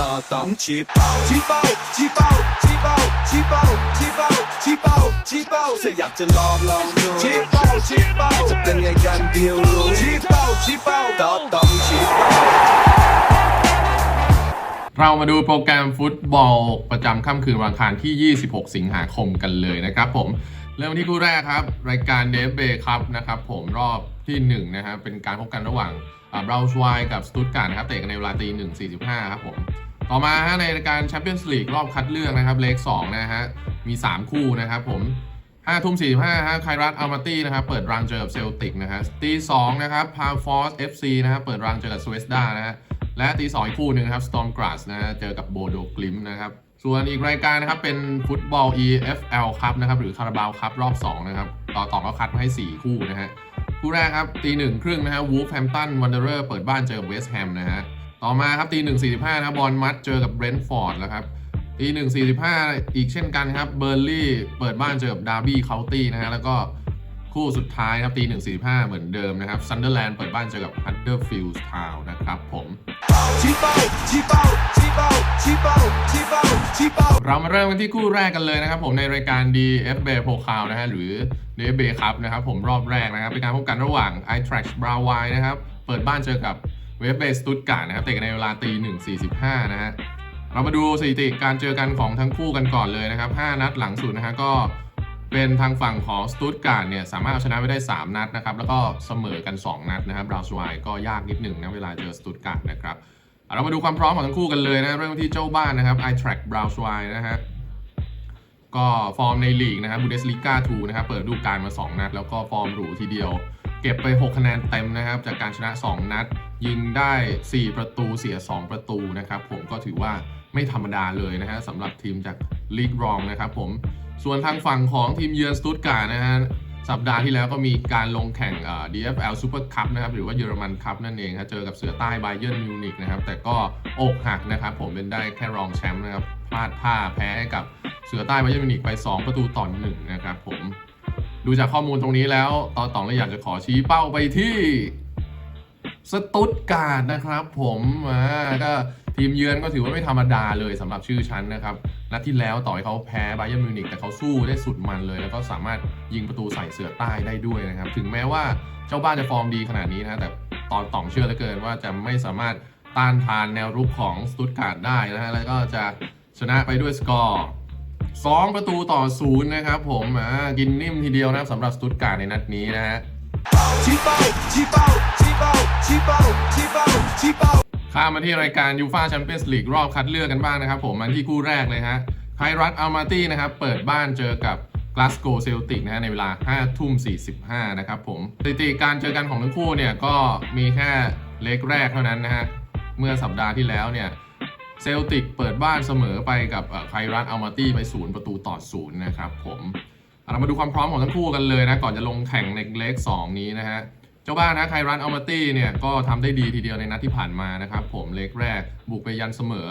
ต่อต้องชี้เป้าชี้เป้าชี้เป้าชี้เป้าชี้เป้าชี้เป้าชี้เป้าชี้เป้าถ้าอยากจะลองลองดูชี้เป้าชี้เป้าจะเป็นไงกันเดียวรู้ชี้เป้าชี้เป้าต่อต้องชี้เป้าเรามาดูโปรแกรมฟุตบอลประจำค่ำคืนวันอังคารที่ 26 สิงหาคมกันเลยนะครับผม เริ่มที่คู่แรกครับ รายการเดฟเบย์ครับนะครับผมรอบที่1นะครับเป็นการพบกันระหว่างบราวช์ไวกับสตูตการ์ดนะครับเตะกันในเวลาตี1 45ครับผม ต่อมาฮะในรายการแชมเปี้ยนส์ลีกรอบคัดเลือกนะครับเลข2นะฮะมี 3 คู่นะครับผม5ทุ่ม45ฮะไครัตอัลมาตี้นะครับเปิดรังเจอกับเซลติกนะฮะตี2นะครับพาฟอร์สเอฟซีนะครับเปิดรังเจอกับสเวสดานะฮะและตี2อีกคู่หนึ่งนะครับ Storm Grass นะฮะเจอกับโบโดกลิมนะครับส่วนอีกรายการนะครับเป็นฟุตบอล EFL ครับนะครับหรือคาราบาวครับรอบ 2 นะครับ ต่อต่อก็คัดมาให้ 4 คู่นะฮะคู่แรกครับตีหนึ่งครึ่งนะฮะวูฟแฮมตันวันเดอร์เปิดบ้านเจอกับเวสต์แฮมนะฮะ ต่อมาครับตีหนึ่งสี่สิบห้านะบอลมัดเจอกับเบรนท์ฟอร์ดแล้วครับตีหนึ่งสี่สิบห้าอีกเช่นกันครับเบอร์ลี่เปิดบ้านเจอกับดาร์บี้เคาน์ตี้นะฮะแล้วก็คู่สุดท้ายครับตีหนึ่งสี่ห้าเหมือนเดิมนะครับซันเดอร์แลนด์เปิดบ้านเจอกับฮัตเดอร์ฟิลด์ทาวน์นะครับผมเรามาเริ่มกันที่คู่แรกกันเลยนะครับผมในรายการ DFB p o k a l นะฮะหรือ DFB ครับนะครับผมรอบแรกนะครับเป็นการพบกันระหว่าง i t r a x b r a w i นะครับ เปิดบ้านเจอกับ เวฟเบสตุตการ์นะครับเตะกันในเวลาตีหนึ่งสี่สิบห้านะฮะเรามาดูสถิติการเจอกันของทั้งคู่กันก่อนเลยนะครับ 5 นัดหลังสุดนะฮะก็เป็นทางฝั่งของสตุตการ์เนี่ยสามารถเอาชนะไปได้ 3 นัดนะครับ แล้วก็เสมอกัน 2 นัดนะครับบราวน์ไวก็ยากนิดหนึ่งนะเวลาเจอสตุตการ์นะครับเรามาดูความพร้อมของทั้งคู่กันเลยนะเริ่มที่เจ้าบ้านนะครับ i t r a c k b r o w n s w i นะฮะก็ฟอร์มในลีกนะครับบูเดสลิก้า2นะครับเปิดฤดูกาลมา 2 นัด แล้วก็ฟอร์มหรูทีเดียว เก็บไป 6 คะแนนเต็มนะครับ จากการชนะ 2 นัด ยิงได้ 4 ประตูเสีย 2 ประตูนะครับ ผมก็ถือว่าไม่ธรรมดาเลยนะฮะสำหรับทีมจากลีกรองนะครับผมส่วนทางฝั่งของทีมเยือนสตูตการ์นะฮะสัปดาห์ที่แล้วก็มีการลงแข่งเอ่อ DFL Super Cup นะครับหรือว่าเยอรมันคัพนั่นเองครับเจอกับเสือใต้ไบเย r n m มิวนิกนะครับแต่ก็อกหักนะครับผมเป็นได้แค่รองแชมป์นะครับพลาดท่าแพ้ให้กับเสือใต้ไบเย r n m มิวนิกไป 2 ประตูต่อหนึ่งนะครับผมดูจากข้อมูลตรงนี้แล้วตอนต่องเลยอยากจะขอชี้เป้าไปที่ สตุตการ์ดนะครับ ผมอ่าก็ทีมเยือนก็ถือว่าไม่ธรรมดาเลยสำหรับชื่อชั้นนะครับนัดที่แล้วต่อให้เขาแพ้ไบเย r n m มิวนิกแต่เขาสู้ได้สุดมันเลย แล้วก็สามารถยิงประตูใส่เสือใต้ได้ด้วยนะครับ ถึงแม้ว่าเจ้าบ้านจะฟอร์มดีขนาดนี้นะแต่ตอนต่องเชื่อเหลือเกินว่าจะไม่สามารถต้านทานแนวรุกของสตุตการ์ดได้นะฮะแล้วก็จะชนะไปด้วยสกอร์2ประตูต่อศูนย์นะครับผมอ่ากินนิ่มทีเดียวนะสำหรับสตุตการ์ดในนัดนี้นะฮะชี้เป้าชี้เป้า ชี้เป้าชี้เป้าชี้เป้าชี้เป้าข้ามมาที่รายการยูฟาแชมเปี้ยนส์ลีกรอบคัดเลือกกันบ้างนะครับผมมาที่คู่แรกเลยฮะไพรัตอัลมาตี้นะครับ เปิดบ้านเจอกับกลาสโกเซลติกนะฮะในเวลา 5 ทุ่ม 45 นะครับผมสถิติการเจอกันของทั้งคู่เนี่ย ก็มีแค่เล็กแรกเท่านั้นนะฮะ เมื่อสัปดาห์ที่แล้วเนี่ยเซลติกเปิดบ้านเสมอไปกับไพรัตอัลมาตี้ไป0ประตูต่อ0นะครับผมเรามาดูความพร้อมของทั้งคู่กันเลยนะ ก่อนจะลงแข่งในเลก2นี้นะฮะ เจ้าบ้านนะไครันอัลมาตี้เนี่ยก็ทำได้ดีทีเดียวในนัดที่ผ่านมานะครับ ผมเล็กแรก บุกไปยันเสมอ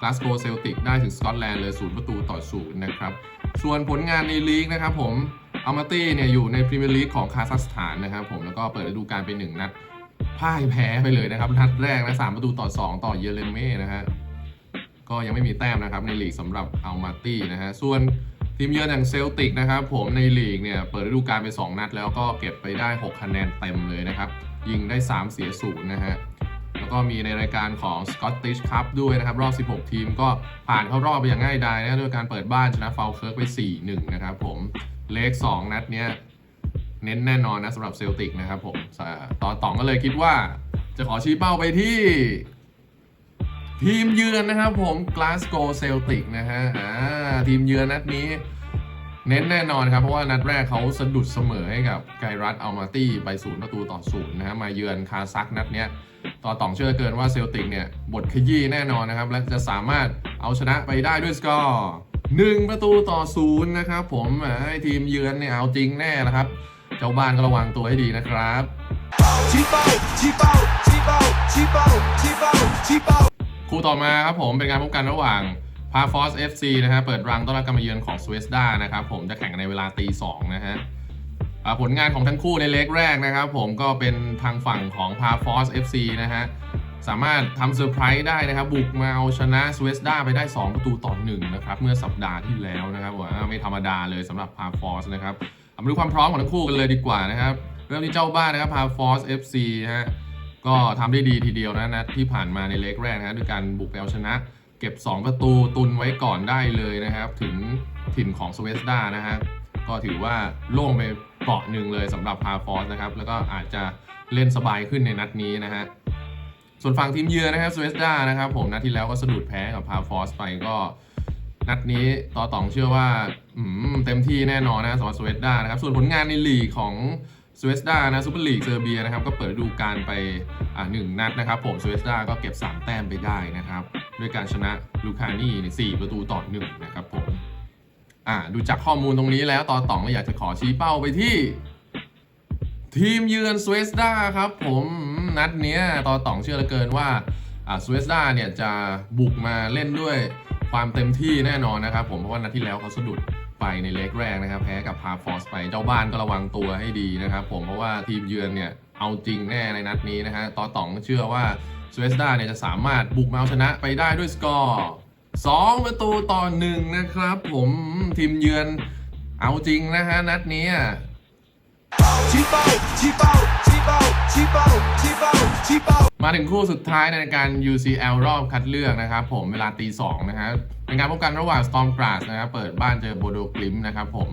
กลาสโกเซลติกได้ถึงสกอตแลนด์เลยศูนย์ประตูต่อศูนย์นะครับ ส่วนผลงานในลีกนะครับผมอัลมาตี้เนี่ยอยู่ในพรีเมียร์ลีกของคาซัคสถานนะครับผมแล้วก็เปิดฤดูกาลไปหนึ่งนัดพ่ายแพ้ไปเลยนะครับนัดแรกนะสามประตูต่อ 2 ต่อเยเลเม่นะฮะก็ยังไม่มีแต้มนะครับในลีกสำหรับอัลมาตี้นะฮะส่วน ทีมเยือนอย่างเซลติกนะครับผมในลีกเนี่ยเปิดฤดูกาลไป 2 นัด แล้วก็เก็บไปได้ 6 คะแนนเต็มเลยนะครับ ยิงได้ 3 เสียศูนย์นะฮะแล้วก็มีในรายการของ Scottish Cup ด้วยนะครับ รอบ 16 ทีมก็ผ่านเข้ารอบไปอย่างง่ายดายนะด้วยการเปิดบ้านชนะฟาวเคิร์กไป 4-1 นะครับผมเลข 2 นัดเนี้ยเน้นแน่นอนนะสำหรับเซลติกนะครับผมต่อต่องก็เลยคิดว่าจะขอชี้เป้าไปที่ ทีมเยือนนะครับผม Glasgow Celtic นะฮะอ่าทีมเยือนนัดนี้ เน้นแน่นอนครับ เพราะว่านัดแรกเขาสะดุดเสมอให้กับไกรัตอัลมาตี้ไปศูนย์ประตูต่อศูนย์นะฮะมาเยือนคาซักนัดเนี้ยต่อต่องเชื่อเกินว่าเซลติกเนี่ยบทขยี้แน่นอนนะครับ และจะสามารถเอาชนะไปได้ด้วยสกอร์หนึ่งประตูต่อศูนย์นะครับผมให้ทีมเยือนเนี่ยเอาจริงแน่นะครับเจ้าบ้านก็ระวังตัวให้ดีนะครับชี้เป้าชี้เป้าชี้เป้าชี้เป้าชี้เป้าชี้เป้า คู่ต่อมาครับผมเป็นการพบกันระหว่างพาฟอส FC นะฮะเปิดรังต้อนรับการมาเยือนของสเวสดานะครับผมจะแข่งในเวลาตีสองนะฮะผลงานของทั้งคู่ในเล็กแรกนะครับผมก็เป็นทางฝั่งของพาฟอส FC นะฮะสามารถทำเซอร์ไพรส์ได้นะครับ บุกมาเอาชนะสเวสดาไปได้ 2 ประตูต่อหนึ่งนะครับเมื่อสัปดาห์ที่แล้วนะครับว่าไม่ธรรมดาเลยสำหรับพาฟอสนะครับมาดูความพร้อมของทั้งคู่กันเลยดีกว่านะครับ เริ่มที่เจ้าบ้านนะครับพาฟอส FC ฮะ ก็ทำได้ดีทีเดียวนะนัดที่ผ่านมาในเล็กแรกนะด้วยการบุกไปเอาชนะ เก็บ 2 ประตูตุนไว้ก่อนได้เลยนะครับ ถึงถิ่นของสเวสดานะฮะก็ถือว่าโล่งไปเปาะหนึ่งเลยสำหรับพาฟอสนะครับ แล้วก็อาจจะเล่นสบายขึ้นในนัดนี้นะฮะส่วนฝั่งทีมเยือนนะครับสเวสดานะครับผมนัดที่แล้วก็สะดุดแพ้กับพาฟอสไปก็นัดนี้ต่อตองเชื่อว่าอืมเต็มที่แน่นอนนะสำหรับสเวสดานะครับ ส่วนผลงานในลีกของ สเวสดานะซูเปอร์ลีกเซอร์เบียนะครับก็เปิดดูกาลไปอ่าหนึ่งนัดนะครับผมสเวสดาก็เก็บ 3 แต้มไปได้นะครับด้วยการชนะลูคานี่ใน4ประตูต่อหนึ่งนะครับผมอ่าดูจากข้อมูลตรงนี้แล้วต่อต่องเลยอยากจะขอชี้เป้าไปที่ ทีมเยือนสเวสดาครับผมนัดเนี้ยต่อต่องเชื่อเหลือเกินว่าอ่าสเวสดาเนี่ยจะบุกมาเล่นด้วยความเต็มที่แน่นอนนะครับผมเพราะว่านัดที่แล้วเขาสะดุด ไปในเล็กแรกนะครับ แพ้กับพาฟอสไปเจ้าบ้านก็ระวังตัวให้ดีนะครับ ผมเพราะว่าทีมเยือนเนี่ยเอาจริงแน่ในนัดนี้นะฮะต่อต๋องเชื่อว่าสเวสตาเนี่ยจะสามารถบุกมาเอาชนะไปได้ด้วยสกอร์2ประตูต่อหนึ่งนะครับ ผมทีมเยือนเอาจริงนะฮะนัดนี้ชี้เป้าชี้เป้า มาถึงคู่สุดท้ายในการ UCL รอบคัดเลือกนะครับผมเวลาตีสองนะครับเป็นการพบกันระหว่าง Storm Grass นะครับเปิดบ้านเจอโบโดกลิมนะครับผม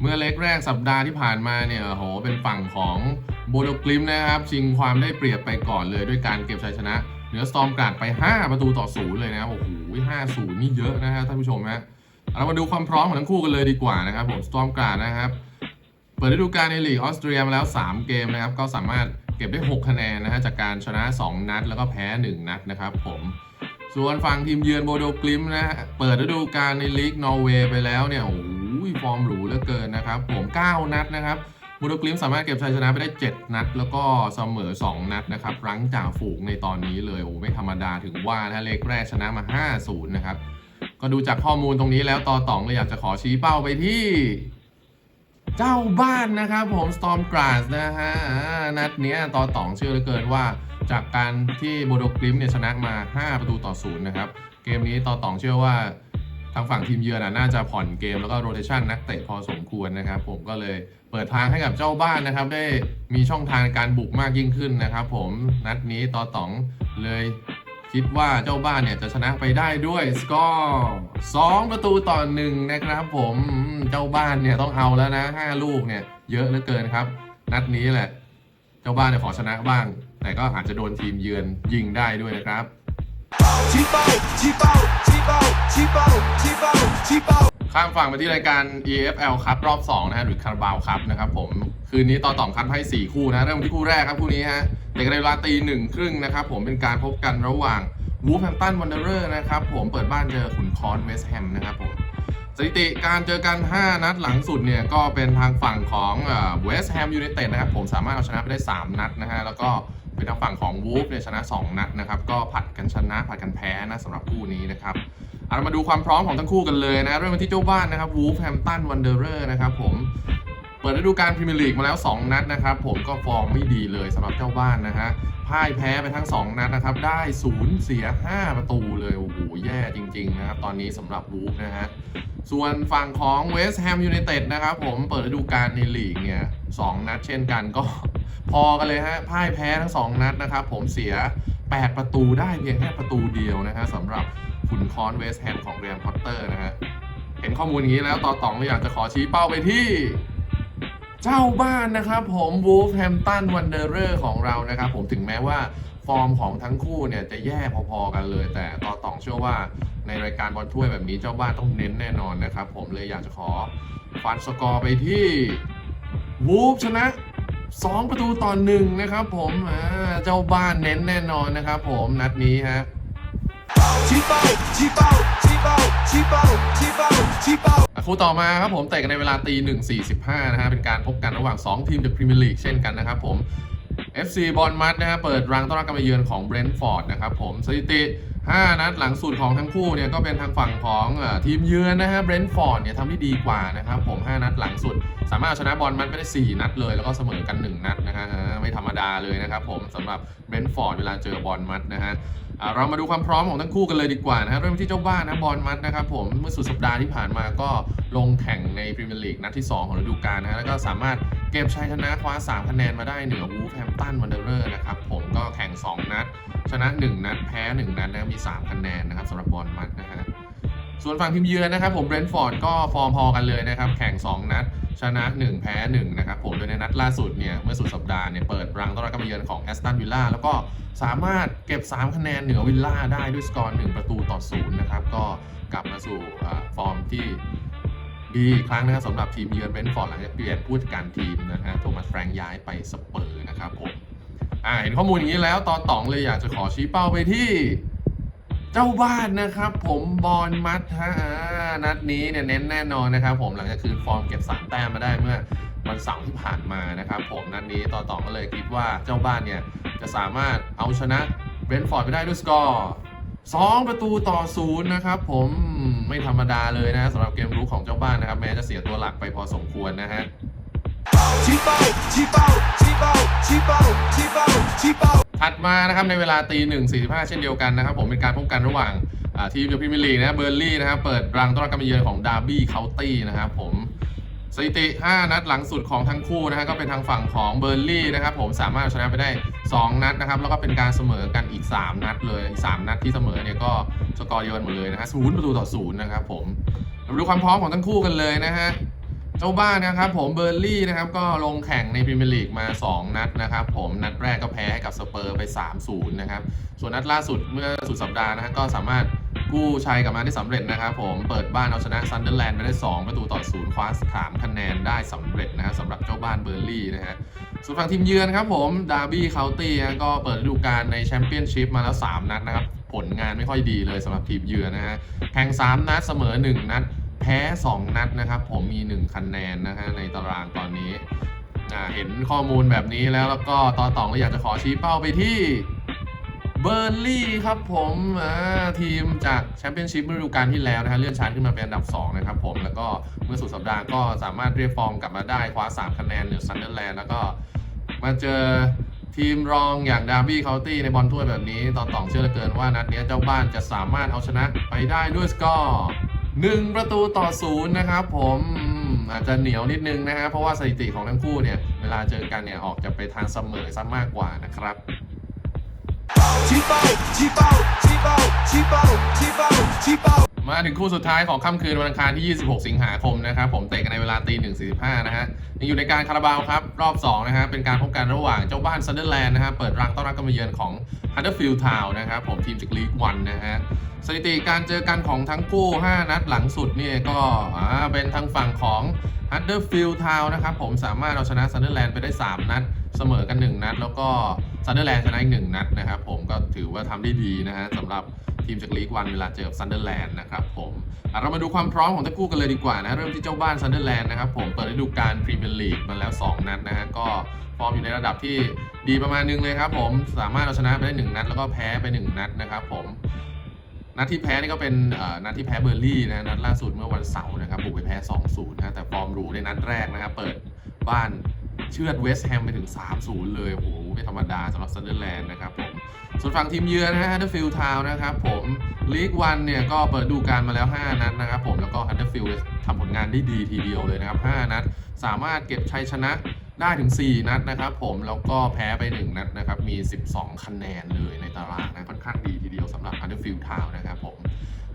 เมื่อเล็กแรกสัปดาห์ที่ผ่านมาเนี่ยโหเป็นฝั่งของโบโดกลิมนะครับชิงความได้เปรียบไปก่อนเลยด้วยการเก็บชัยชนะ เหนือ Storm Grass ไป 5 ประตูต่อศูนย์เลยนะครับโอ้โห5-0นี่เยอะนะฮะท่านผู้ชมฮะเรามาดูความพร้อมของทั้งคู่กันเลยดีกว่านะครับผม Storm Grass นะครับ เปิดฤดูกาลในลีกออสเตรียมาแล้ว 3 เกมนะครับ ก็สามารถเก็บได้ 6 คะแนนนะฮะจากการชนะ 2 นัด แล้วก็แพ้ 1 นัดนะครับผมส่วนฝั่งทีมเยือนโบโดกลิมนะฮะเปิดฤดูกาลในลีกนอร์เวย์ไปแล้วเนี่ยโอ้ยฟอร์มหรูเหลือเกินนะครับ ผม 9 นัดนะครับโบโดกลิมสามารถเก็บชัยชนะไปได้ 7 นัด แล้วก็เสมอ 2 นัดนะครับรั้งจ่าฝูงในตอนนี้เลยโอ้ไม่ธรรมดาถึงว่านะฮะเลขแรกชนะมา 5-0 นะครับ ก็ดูจากข้อมูลตรงนี้แล้วต่อตองเลยอยากจะขอชี้เป้าไปที่ เจ้าบ้านนะครับผม Storm Grass นะฮะนัดเนี้ยต่อตองเชื่อเหลือเกินว่า จากการที่โบโดกลิมเนี่ยชนะมา 5 ประตูต่อศูนย์นะครับ เกมนี้ต่อตองเชื่อว่าทางฝั่งทีมเยือนน่ะน่าจะผ่อนเกมแล้วก็โรเ t ชันนักเตะพอสมควรนะครับ ผมก็เลยเปิดทางให้กับเจ้าบ้านนะครับ ได้มีช่องทางในการบุกมากยิ่งขึ้นนะครับ ผมนัดนี้ต่อตองเลย คิดว่าเจ้าบ้านเนี่ยจะชนะไปได้ด้วยสกอร์สองประตูต่อหนึ่งนะครับผมเจ้าบ้านเนี่ยต้องเอาแล้วนะห้าลูกเนี่ยเยอะเหลือเกินครับ นัดนี้แหละ เจ้าบ้านเนี่ยขอชนะบ้าง แต่ก็อาจจะโดนทีมเยือนยิงได้ด้วยนะครับ ชีเป้าชีเป้าชีเป้าชีเป้าชีเป้าชีเป้า ข้ามฝั่งไปที่รายการ EFL ครับรอบ 2 นะฮะหรือคาราบาวครับนะครับผม คืนนี้ต่อต่อมคัดให้ 4 คู่นะ เริ่มที่คู่แรกครับ คู่นี้ฮะเด็กในเวลาตีหนึ่งครึ่งนะครับผมเป็นการพบกันระหว่างวูฟแฮมตันวันเดอร์นะครับผมเปิดบ้านเจอขุนคอนเวสแฮมนะครับผมสถิติการเจอกัน 5 นัดหลังสุดเนี่ย ก็เป็นทางฝั่งของเวสแฮมยูไนเต็ดนะครับผมสามารถเอาชนะไปได้ 3 นัดนะฮะแล้วก็เป็นทางฝั่งของวูฟเนี่ยชนะ 2 นัดนะครับก็ผัดกันชนะผัดกันแพ้นะสำหรับคู่นี้นะครับ เอาเรามาดูความพร้อมของทั้งคู่กันเลยนะ เริ่มที่เจ้าบ้านนะครับวูฟแฮมตันวันเดอร์เรอร์นะครับผมเปิดฤดูกาลพรีเมียร์ลีกมาแล้ว 2 นัดนะครับ ผมก็ฟอร์มไม่ดีเลยสำหรับเจ้าบ้านนะฮะพ่ายแพ้ไปทั้ง 2 นัดนะครับ ได้ศูนย์เสีย 5 ประตูเลย โอ้โห แย่จริง ๆ นะครับ ตอนนี้สำหรับวูฟนะฮะส่วนฝั่งของเวสต์แฮมยูไนเต็ดนะครับ ผมเปิดฤดูกาลในลีกเนี่ยสองนัดเช่นกันก็พอกันเลยฮะพ่ายแพ้ทั้ง 2 นัดนะครับ ผมเสีย 8 ประตูได้เพียงแค่ประตูเดียวนะฮะสำหรับ ขุนคอนเวสแฮมของเรียนพอตเตอร์นะฮะ เห็นข้อมูลอย่างนี้แล้วต่อตองอยากจะขอชี้เป้าไปที่ เจ้าบ้านนะครับผมวูฟแฮมตันวันเดอร์เรอร์ของเรานะครับผมถึงแม้ว่าฟอร์มของทั้งคู่เนี่ยจะแย่พอๆกันเลย แต่ต่อตองเชื่อว่าในรายการบอลถ้วยแบบนี้เจ้าบ้านต้องเน้นแน่นอนนะครับผมเลยอยากจะขอฟันสกอร์ไปที่วูฟชนะ2 ประตูต่อหนึ่งนะครับผมเจ้าบ้านเน้นแน่นอนนะครับผมนัดนี้ฮะ คู่ต่อมาครับผมเตะกันในเวลาตีหนึ่งสี่สิบห้านะฮะเป็นการพบกันระหว่าง 2 ทีมจากพรีเมียร์ลีกเช่นกันนะครับผม FC บอลมัดนะฮะเปิดรังต้อนรับการมาเยือนของเบรนท์ฟอร์ดนะครับผมสถิติ 5 นัดหลังสุดของทั้งคู่เนี่ยก็เป็นทางฝั่งของทีมเยือนนะฮะเบรนท์ฟอร์ดเนี่ยทำได้ดีกว่านะครับผม 5 นัดหลังสุด สามารถชนะบอลมัดไปได้ 4 นัดเลย แล้วก็เสมอกัน 1 นัดนะฮะไม่ธรรมดาเลยนะครับผมสำหรับเบรนท์ฟอร์ดเวลาเจอบอลมัดนะฮะ เรามาดูความพร้อมของทั้งคู่กันเลยดีกว่านะฮะเริ่มที่เจ้าบ้านนะบอลมัดนะครับผมเมื่อสุดสัปดาห์ที่ผ่านมาก็ลงแข่งในพรีเมียร์ลีกนัดที่ 2 ของฤดูกาลนะฮะแล้วก็สามารถเก็บชัยชนะคว้า 3 คะแนนมาได้เหนือวูฟแฮมตันวันเดอร์นะครับผมก็แข่ง 2 นัด ชนะ 1 นัด แพ้ 1 นัดนะมี 3 คะแนนนะครับสำหรับบอลมัดนะฮะ ส่วนฝั่งทีมเยือนนะครับผมเบรนท์ฟอร์ดก็ฟอร์มพอกันเลยนะครับ แข่ง 2 นัด ชนะ 1 แพ้ 1 นะครับผมโดยในนัดล่าสุดเนี่ย เมื่อสุดสัปดาห์เนี่ย เปิดรังต้อนรับการเยือนของแอสตันวิลล่าแล้วก็สามารถเก็บ 3 คะแนนเหนือวิลล่าได้ด้วยสกอร์ 1 ประตูต่อ0นะครับ ก็กลับมาสู่ฟอร์มที่ดีอีกครั้งนะครับสำหรับทีมเยือนเบรนท์ฟอร์ดหลังจากเปลี่ยนผู้จัดการทีมนะฮะโทมัสแฟรงย้ายไปสเปอร์นะครับผมอ่าเห็นข้อมูลอย่างนี้แล้วตอนต่องเลยอยากจะขอชี้เป้าไปที่ เจ้าบ้านนะครับผมบอลมัดฮะอ่านัดนี้เนี่ยเน้นแน่นอนนะครับผมหลังจากคืนฟอร์มเก็บ 3 แต้มมาได้เมื่อวันเสาร์ที่ผ่านมานะครับผมนัดนี้ต่อต่อก็เลยคิดว่าเจ้าบ้านเนี่ยจะสามารถเอาชนะเบรนท์ฟอร์ดไปได้ด้วยสกอร์2ประตูต่อศูนย์นะครับผมไม่ธรรมดาเลยนะสำหรับเกมรุกของเจ้าบ้านนะครับ แม้จะเสียตัวหลักไปพอสมควรนะฮะ ถัดมานะครับในเวลาตีหนึ่งสี่สิบห้าเช่นเดียวกันนะครับผมเป็นการพบกันระหว่างทีมเดอะพรีเมียร์ลีกนะครัเบอร์ลี่นะครับเปิดรังต้อนรับการมาเยือนของดาร์บี้เคาน์ตี้นะครับผมสถิติ 5 นัดหลังสุดของทั้งคู่นะฮะก็เป็นทางฝั่งของเบอร์ลี่นะครับผมสามารถชนะไปได้ 2 นัดนะครับแล้วก็เป็นการเสมอกันอีก 3 นัดเลยอีก 3 นัดที่เสมอเนี่ยก็สกอร์เดียวกันหมดเลยนะฮะศูนย์ประตูต่อศูนย์นะครับผมมาดูความพร้อมของทั้งคู่กันเลยนะฮะ เจ้าบ้านนะครับผมเบอร์ลี่นะครับก็ลงแข่งในพรีเมียร์ลีกมา 2 นัดนะครับผมนัดแรกก็แพ้ให้กับสเปอร์ไป 3-0 นะครับ ส่วนนัดล่าสุดเมื่อสุดสัปดาห์นะฮะก็สามารถกู้ชัยกลับมาได้สำเร็จนะครับผมเปิดบ้านเอาชนะซันเดอร์แลนด์ไปได้ 2 ประตูต่อศูนย์คว้าสามคะแนนได้สำเร็จนะฮะสำหรับเจ้าบ้านเบอร์ลี่นะฮะส่วนฝั่งทีมเยือนครับผมดาร์บี้เคาน์ตี้ก็เปิดฤดูกาลในแชมเปี้ยนชิพมาแล้ว 3 นัดนะครับผลงานไม่ค่อยดีเลยสำหรับทีมเยือนนะฮะแข่ง 3 นัดเสมอ 1 นัด แพ้ 2 นัดนะครับผมมี 1 คะแนนนะฮะในตารางตอนนี้อ่าเห็นข้อมูลแบบนี้แล้วแล้วก็ตอนต่องก็อยากจะขอชี้เป้าไปที่เบอร์ลี่ครับผมอ่าทีมจากแชมเปี้ยนชิพฤดูกาลที่แล้วนะฮะเลื่อนชั้นขึ้นมาเป็นอันดับ 2 นะครับผม แล้วก็เมื่อสุดสัปดาห์ก็สามารถเรียกฟอร์มกลับมาได้คว้า 3 คะแนนเหนือซันเดอร์แลนด์แล้วก็มาเจอทีมรองอย่างดาร์บี้เคาน์ตี้ในบอลถ้วยแบบนี้ ตอนต่องเชื่อเหลือเกินว่านัดนี้เจ้าบ้านจะสามารถเอาชนะไปได้ด้วยสกอร์ 1 ประตูต่อศูนย์นะครับผมอาจจะเหนียวนิดนึงนะฮะเพราะว่าสถิติของทั้งคู่เนี่ย เวลาเจอกันเนี่ย ออกจะไปทางเสมอซะมากกว่านะครับมาถึงคู่สุดท้ายของค่ำคืนวันอังคารที่ 26 สิงหาคมนะครับ ผมเตะกันในเวลาตีหนึ่งสี่ห้านะฮะยังอยู่ในการคาราบาวครับ รอบ 2 นะฮะเป็นการพบกันระหว่างเจ้าบ้านซันเดอร์แลนด์นะฮะเปิดรังต้อนรับการมาเยือนของ ฮันเดอร์ฟิลด์ทาวนะครับผมทีมจากลีกวันนะฮะสถิติการเจอกันของทั้งคู่ 5 นัดหลังสุดเนี่ยก็เป็นทางฝั่งของ h ั d เดอร์ฟิลด์ทาวนะครับผมสามารถเอาชนะซันเดอร์แลนด์ไปได้ 3 นัด เสมอกัน 1 นัด แล้วก็ซันเดอร์แลนด์ชนะอีก 1 นัดนะครับผมก็ถือว่าทำได้ดีนะฮะสำหรับทีมจากลีกวันเวลาเจอซันเดอร์แลนด์นะครับผมเรามาดูความพร้อมของทั้งคู่กันเลยดีกว่านะเริ่มที่เจ้าบ้านซันเดอร์แลนด์นะครับผมเปิดฤดูกาลพรีเมียร์ลีกมาแล้ว 2 นัดนะฮะก็ ฟอร์มอยู่ในระดับที่ดีประมาณนึงเลยครับผมสามารถเอาชนะไปได้1นัด แล้วก็แพ้ไป1นัดนะครับผมนัดที่แพ้นี่ก็เป็นนัดที่แพ้เบอร์ลี่นะนัดล่าสุดเมื่อวันเสาร์นะครับบุกไปแพ้ 2-0นะแต่ฟอร์มหรูในนัดแรกนะครับเปิดบ้านเชือดเวสต์แฮมไปถึง 3-0 เลยโอ้โหไม่ธรรมดาสำหรับซันเดอร์แลนด์นะครับผมส่วนฝั่งทีมเยือนนะฮะฮันเดอร์ฟิลด์ทาวนะครับผมลีกวันเนี่ยก็เปิดดูการมาแล้ว 5 นัดนะครับผมแล้วก็ฮันเดอร์ฟิลด์ทำผลงานได้ดีทีเดียวเลยนะครับ 5 นัด สามารถเก็บชัยชนะ ได้ถึง 4 นัดนะครับผมแล้วก็แพ้ไป 1 นัดนะครับ มี 12 คะแนนเลยในตารางนะค่อนข้างดีทีเดียวสำหรับ Huddersfield Town นะครับผม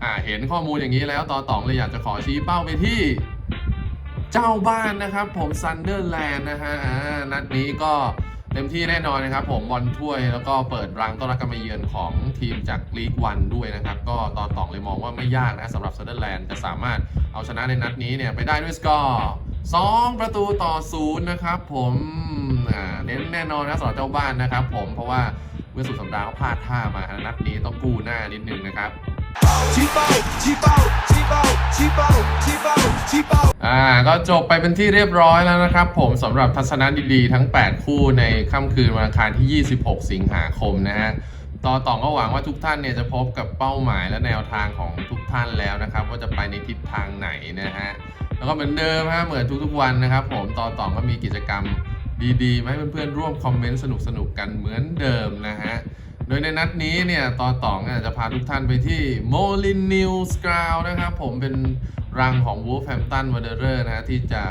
อ่าเห็นข้อมูลอย่างนี้แล้ว ต่อตองเลยอยากจะขอชี้เป้าไปที่เจ้าบ้านนะครับผมซันเดอร์แลนด์นะฮะอ่านัดนี้ก็เต็มที่แน่นอนนะครับผมบอลถ้วยแล้วก็เปิดรังต้อนรับการมาเยือนของทีมจากลีกวันด้วยนะครับ ก็ตอนตองเลยมองว่าไม่ยากนะสำหรับซันเดอร์แลนด์จะสามารถเอาชนะในนัดนี้เนี่ยไปได้ด้วยสกอร์ 2 ประตูต่อศูนย์นะครับผมเน้นแน่นอนนะสำหรับเจ้าบ้านนะครับผมเพราะว่าเมื่อสุดสัปดาห์เขาพลาดท่ามานัดนี้ต้องกู้หน้านิดนึงนะครับชีเป้าชีเป้าชีเป้าชีเป้าชีเป้าชีเป้าอ่าก็จบไปเป็นที่เรียบร้อยแล้วนะครับ ผมสำหรับทัศนดีๆทั้ง 8 คู่ในค่ำคืนวันอังคารที่ 26 สิงหาคมนะฮะต่อต่องก็หวังว่าทุกท่านเนี่ยจะพบกับเป้าหมายและแนวทางของทุกท่านแล้วนะครับ ว่าจะไปในทิศทางไหนนะฮะ แล้วก็เหมือนเดิมฮะเหมือนทุกๆวันนะครับ ผมต่อต่องก็มีกิจกรรมดีๆมาให้เพื่อนๆร่วมคอมเมนต์สนุกๆกันเหมือนเดิมนะฮะ โดยในนัดนี้เนี่ยต่อต่องเนี่ยจะพาทุกท่านไปที่โมลินนิวส์กราวนะครับ ผมเป็นรังของ Wolverhampton Wanderers นะฮะที่จะ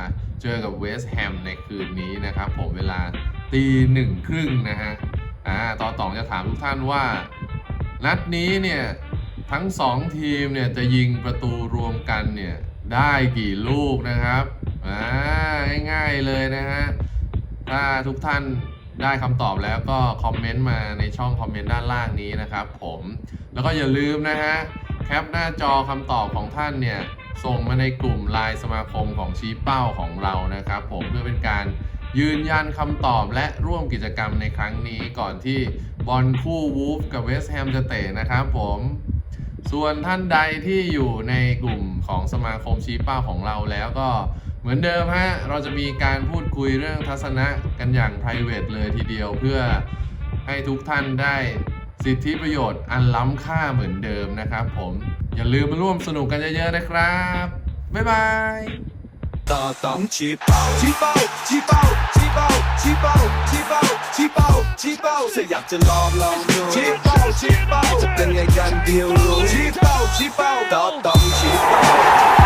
เจอกับเวสต์แฮมในคืนนี้นะครับ ผมเวลาตีหนึ่งครึ่งนะฮะอ่าต่อต่องจะถามทุกท่านว่า นัดนี้เนี่ยทั้งสองทีมเนี่ยจะยิงประตูรวมกันเนี่ย ได้กี่ลูกนะครับอ่าง่ายๆเลยนะฮะถ้าทุกท่านได้คำตอบแล้วก็คอมเมนต์มาในช่องคอมเมนต์ด้านล่างนี้นะครับผมแล้วก็อย่าลืมนะฮะแคปหน้าจอคำตอบของท่านเนี่ยส่งมาในกลุ่มไลน์สมาคมของชี้เป้าของเรานะครับ ผมเพื่อเป็นการยืนยันคำตอบและร่วมกิจกรรมในครั้งนี้ก่อนที่บอลคู่วูฟกับเวสต์แฮมจะเตะนะครับผม ส่วนท่านใดที่อยู่ในกลุ่มของสมาคมชี้เป้าของเราแล้วก็เหมือนเดิมฮะเราจะมีการพูดคุยเรื่องทัศนะกันอย่าง private เลยทีเดียวเพื่อให้ทุกท่านได้สิทธิประโยชน์อันล้ำค่าเหมือนเดิมนะครับผมอย่าลืมมาร่วมสนุกกันเยอะๆนะครับ บ๊ายบาย 刀刀切包，切包，切包，切包，切包，切包，切包，切包。谁想只绕了我？切包，切包，怎办？样样丢路？切包，切包，刀刀切包。